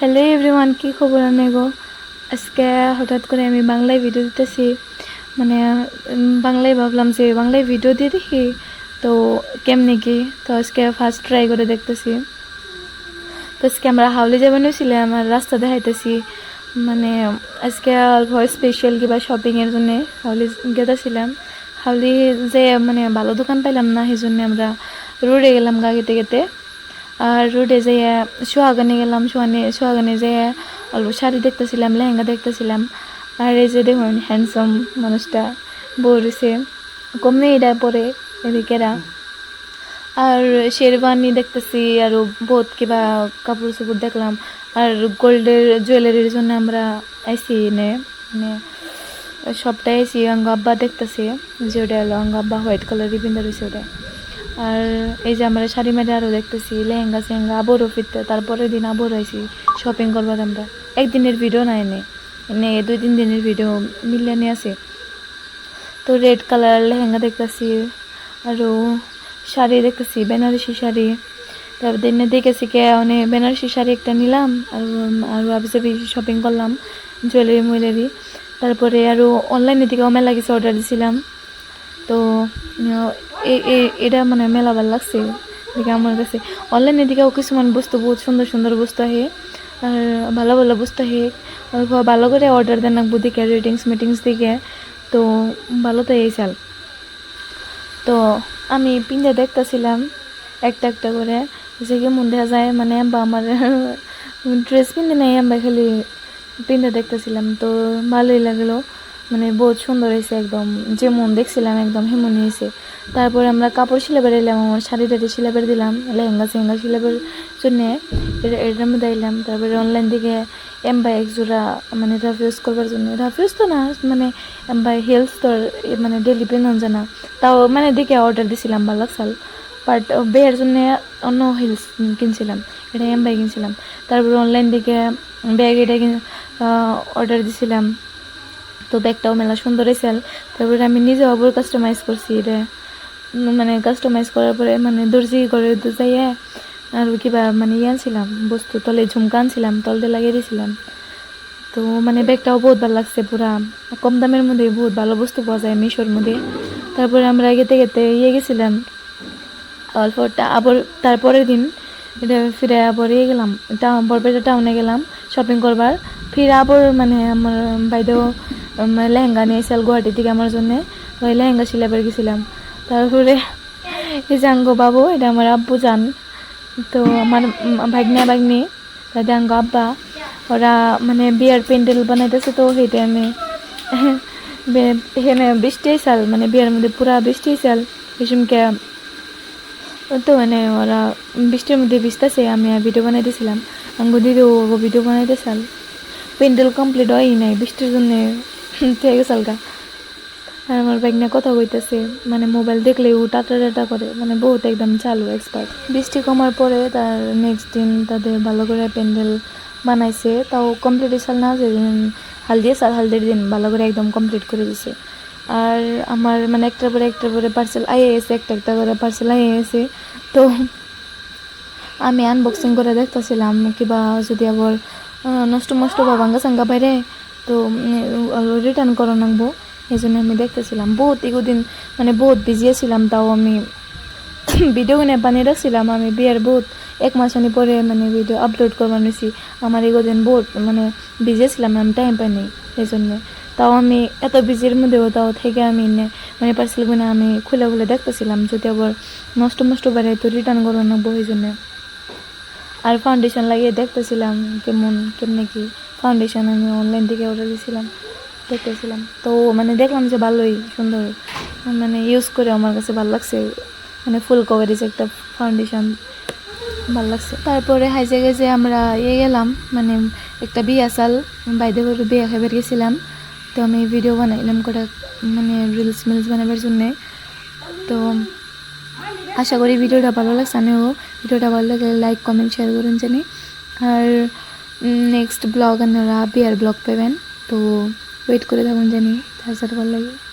Hello everyone কী খবর আনে গো? আজকে হঠাৎ করে আমি বাংলায় ভিডিও দিতেছি। মানে বাংলায় ভাবলাম যে বাংলায় ভিডিও দিয়ে দেখি, তো কেমনি কি? তো আজকে ফার্স্ট ট্রাই করে দেখতেছি। তো আজকে আমরা হাওলি যাবেন হয়েছিলাম আমার রাস্তা দেখাইতেছি। মানে আজকে অল্প স্পেশাল কিবা শপিংয়ের জন্য হাওলি গেতেছিলাম। হাওলি যে মানে ভালো দোকান পাইলাম না সেই জন্য আমরা রোডে গেলাম গা গেতে গেতে। আর রোডে যেয়ে সোহাগানে গেলাম, সোহানে সোহাগানে যেয়ে অল্প শাড়ি দেখতেছিলাম, লেহেঙ্গা দেখতেছিলাম। আর এই যে দেখুন হ্যান্ডসাম মানুষটা বলছে কমনে এটা পরে এদিকেরা আর শেরওয়ানি দেখতেছি, আর বহুত কিবা কাপড় চোপড় দেখলাম। আর গোল্ডের জুয়েলারির জন্য আমরা আইসি নে মানে সবটাই আইসি অঙ্গ আব্বা দেখতেছি যে ওটা অঙ্গ আব্বা হোয়াইট কালারই পিন্ধা রয়েছে ওটা। আর এই যে আমরা শাড়ি মেরে আরও দেখতেছি, লেহেঙ্গা সেহেঙ্গা, আবারও ফিরতে, তারপরের দিন আবার আইসি শপিং করবার আমরা। একদিনের ভিডিও না এনে এনে দুই, তিন দিনের ভিডিও মিলিয়ে আছে। তো রেড কালার লেহেঙ্গা দেখতেছি আরও শাড়ি দেখতেছি, বেনারসি শাড়ি। তারপর দিনে দেখেছি কে অনেক বেনারসি শাড়ি একটা নিলাম, আর আর ভাবছে বেশি শপিং করলাম জুয়েলারি মুয়েলারি তারপরে আরও অনলাইনে থেকে মেলা কিছু অর্ডার দিছিলাম। তো এটা মানে মেলা ভালো লাগছে। দেখে আমার কাছে অনলাইনে দিকেও কিছুমান বস্তু, বহুত সুন্দর সুন্দর বস্তু আহে, আর ভালো ভালো বস্তু আহে। ভালো করে অর্ডার দেন রাখব দিকে রেটিংস মিটিংস দিকে। তো, ভালো তো এই চাল। তো, আমি পিন্ধে দেখতেছিলাম একটা একটা করে, যে কেমন দেখা যায় মানে বা আমার ড্রেস পিন্ধে নাই আমরা খালি পিন্ধে দেখতেছিলাম। তো ভালোই লাগল। মানে বহুত সুন্দর হয়েছে একদম। যেমন দেখছিলাম একদম হেমন হয়েছে। তারপরে আমরা কাপড় সিলেবার এলাম, আমার শাড়ি টাড়ি সিলাবার দিলাম, লেহেঙ্গা সেহেঙ্গা সিলেবার জন্য এটা- এটার মধ্যে এলাম তারপরে অনলাইন থেকে এমবাই এক জোড়া মানে রাফ ইউজ করবার জন্য রাফ ইউজ তো না মানে এমবাই হেলথ তোর মানে ডেলি পেনন জানা। তাও মানে দেখে অর্ডার দিছিলাম, ভালো লাগছাল বাট বেয়ের জন্য অন্য হিলস কিনছিলাম, এটা এমবাই কিনছিলাম। তারপরে অনলাইন থেকে ব্যাগ এটা অর্ডার দিছিলাম। তো ব্যাগটাও মেলা সুন্দর হয়েছে। তারপরে আমি নিজে আবার কাস্টমাইজ করছি এটা। মানে কাস্টমাইজ করার পরে মানে দর্জি করে যাইয়ে আর কিবা মানে ইয়ে আনছিলাম, বস্তু তলে ঝুমকা আনছিলাম, তলতে লাগিয়ে দিয়েছিলাম তো মানে ব্যাগটাও বহুত ভালো লাগছে পুরা। কম দামের মধ্যে বহুত ভালো বস্তু পাওয়া যায় মিশোর মধ্যে। তারপরে আমরা গেতে গেতে ইয়ে গেছিলাম। অল্পটা আবার তারপরের দিন এটা ফিরে আবার ইয়ে গেলাম টাউন বরপেটা টাউনে গেলাম শপিং করবার। ফিরে আবার মানে আমার বাইদেও লেহেঙ্গা নিয়েছিল গুয়াহাটি থেকে আমার জন্য, ওই লেহেঙ্গা সিলাইবার গেছিলাম। তারপরে এই যে আঙ্গ বাবু, এটা আমার আব্বু যান তো আমার ভাগ্নে ভাগ্নি, তাদের আব্বা, ওরা মানে বিয়ার প্যান্ডেল বানাইতেছে তো সেই টাইমে এখানে বৃষ্টি চাল মানে বিয়ার মধ্যে পুরা বৃষ্টি চাল এসমকে তো মানে ওরা বৃষ্টির মধ্যে ভিজতেছে, আমি ভিডিও বানাইতেছিলাম। আঙ্গু দিদি ও ভিডিও বানাইতেছাল প্যান্ডেল কমপ্লিট হয়ই নাই, বৃষ্টির জন্য। থেকে গেছাল গা আর আমার বাইক নিয়ে কথা কইতেছে মানে মোবাইল দেখলে ও টাটা টাটা করে মানে বহুত একদম চালু এক্সপার্ট বৃষ্টি কমার পরে তার নেক্সট দিন তাদের ভালো করে প্যান্ডেল বানাইছে, তাও কমপ্লিট হয়েছিল না যে হালদি সাল হালদির দিন ভালো করে একদম কমপ্লিট করে দিছে। আর আমার মানে একটার পরে একটার পরে পার্সেল আইয়ে গেছে একটা একটা করে পার্সেল আইয়ে গেছে তো আমি আনবক্সিং করে দেখতেছিলাম, কিবা যদি আবার নষ্ট মষ্ট বা ভাঙ্গা সাঙ্গা বাইরে তো রিটার্ন করা নাকবো এই জন্য আমি দেখতেছিলাম। বহুত এগুদিন মানে বহুত বিজি ছিলাম, তাও আমি ভিডিও কিনে বানিয়ে রাখছিলাম। আমি বিয়ের বহুত, এক মাস আনি পরে মানে ভিডিও আপলোড করবার নিছি। আমার এগুদিন বহুত মানে বিজি ছিলাম, আমি টাইম পাইনি এই জন্য তাও আমি এত বিজির মধ্যেও তাও থেকে আমি মানে পার্সেল গুনে আমি খুলে খুলে দেখতেছিলাম, যদি আবার নষ্ট মষ্ট বাইরে তো রিটার্ন করব নাকবো এই জন্য আর ফাউন্ডেশন লাগিয়ে দেখতেছিলাম, কেমন, কেমনে কি। ফাউন্ডেশন আমি অনলাইন থেকে অর্ডার দিয়েছিলাম দেখতেছিলাম। তো মানে দেখলাম যে ভালোই, সুন্দর। মানে ইউজ করে আমার কাছে ভালো লাগছে। মানে ফুল কভারেজ একটা ফাউন্ডেশন ভালো লাগছে। তারপরে হাই জায়গায় যে আমরা ইয়ে গেলাম মানে একটা বিয়া সাল বাইদে করে বিয়া খাইবার গেছিলাম। তো আমি ভিডিও বানাইলাম কটা মানে রিলস মিলস বানাবার জন্যে। তো আশা করি ভিডিওটা ভালো লাগছে। আমিও ভিডিওটা ভালো লাগলে লাইক কমেন্ট শেয়ার করুন জানি। আর নেক্সট ব্লগ আপনারা বিয়ার ব্লগ পাবেন তো ওয়েট করে থাকুন জানি তাছাড়া ভালো লাগে